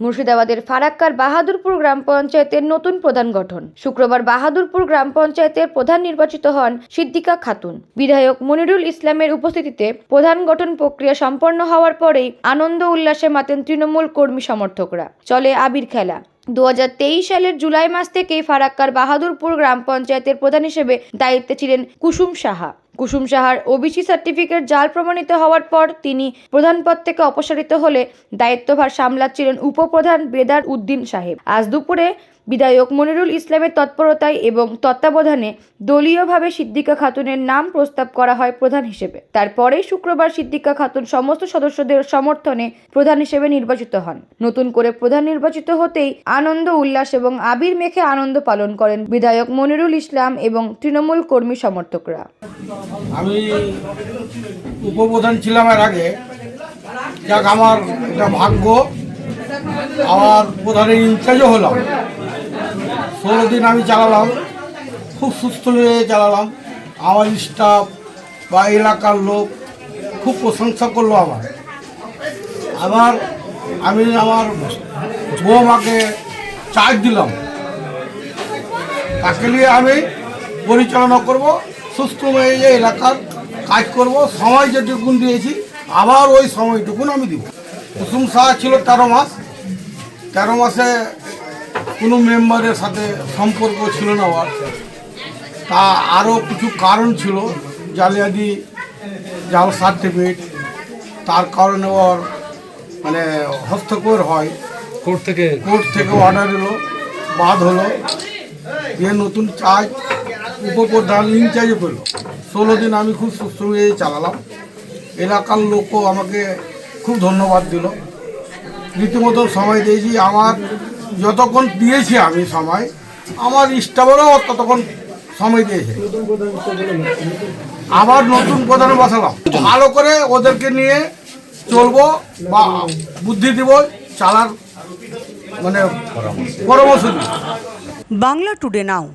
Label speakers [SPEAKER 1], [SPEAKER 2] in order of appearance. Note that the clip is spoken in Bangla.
[SPEAKER 1] মুর্শিদাবাদের ফারাক্কার বাহাদুরপুর গ্রাম পঞ্চায়েতের নতুন প্রধান গঠন। শুক্রবার বাহাদুরপুর গ্রাম পঞ্চায়েতের প্রধান নির্বাচিত হন সিদ্দিকা খাতুন। বিধায়ক মনিরুল ইসলামের উপস্থিতিতে প্রধান গঠন প্রক্রিয়া সম্পন্ন হওয়ার পরেই আনন্দ উল্লাসে মাতেন তৃণমূল কর্মী সমর্থকরা। চলে আবির খেলা। দু হাজার তেইশ সালের জুলাই মাস থেকেই ফারাক্কার বাহাদুরপুর গ্রাম পঞ্চায়েতের প্রধান হিসেবে দায়িত্বে ছিলেন কুসুম সাহা। কুসুম সাহার ওবিসি সার্টিফিকেট জাল প্রমাণিত হওয়ার পর তিনি প্রধান পদ থেকে অপসারিত হলে দায়িত্বভার সামলাচ্ছিলেন উপপ্রধান বেদার উদ্দিন সাহেব। আজ দুপুরে বিধায়ক মনিরুল ইসলামের তৎপরতায় এবং তত্ত্বাবধানে দলীয়ভাবে সিদ্দিকা খাতুনের নাম প্রস্তাব করা হয় প্রধান হিসেবে। তারপরেই শুক্রবার সিদ্দিকা খাতুন সমস্ত সদস্যদের সমর্থনে প্রধান হিসেবে নির্বাচিত হন। নতুন করে প্রধান নির্বাচিত হতেই আনন্দ, উল্লাস এবং আবির মেখে আনন্দ পালন করেন বিধায়ক মনিরুল ইসলাম এবং তৃণমূল কর্মী সমর্থকরা।
[SPEAKER 2] আমি উপপ্রধান ছিলাম এর আগে। যাক, আমার এটা ভাগ্য। আমার প্রধানের ইনচার্জও হলাম। ষোলো দিন আমি চালালাম। খুব সুস্থ হয়ে চালালাম। আমার স্টাফ বা এলাকার লোক খুব প্রশংসা করল আমার। আবার আমি আমার বৌমাকে চার্জ দিলাম। তাকে নিয়ে আমি পরিচালনা করব। সুস্থ হয়ে যে এলাকার কাজ করব সময় যেটুকুন দিয়েছি আবার ওই সময়টুকুন আমি দিব। কুসুম সাহা ছিল তেরো মাস। তেরো মাসে কোনো মেম্বারের সাথে সম্পর্ক ছিল না ওর। তা আরও কিছু কারণ ছিল জালিয়াতি জাল সার্টিফিকেট তার কারণে ওর মানে হস্তক্ষেপ হয়।
[SPEAKER 3] কোর্ট থেকে
[SPEAKER 2] কোর্ট থেকে অর্ডার এলো বাদ হলো। দিয়ে নতুন চার্জ উপপ্রধান ইনচার্জে পেল ষোলো দিন আমি খুব সুস্থ হয়ে চালালাম। এলাকার লোকও আমাকে খুব ধন্যবাদ দিল। রীতিমতো সময় দিয়েছি। আমার যতক্ষণ দিয়েছি আমি সময়, আমার স্টাফেরও ততক্ষণ সময় দিয়েছে। আবার নতুন প্রধানে বসালাম। ভালো করে ওদেরকে নিয়ে চলবো বা বুদ্ধি দিব, চালার মানে পরামর্শ
[SPEAKER 4] বাংলা টুডে নাও।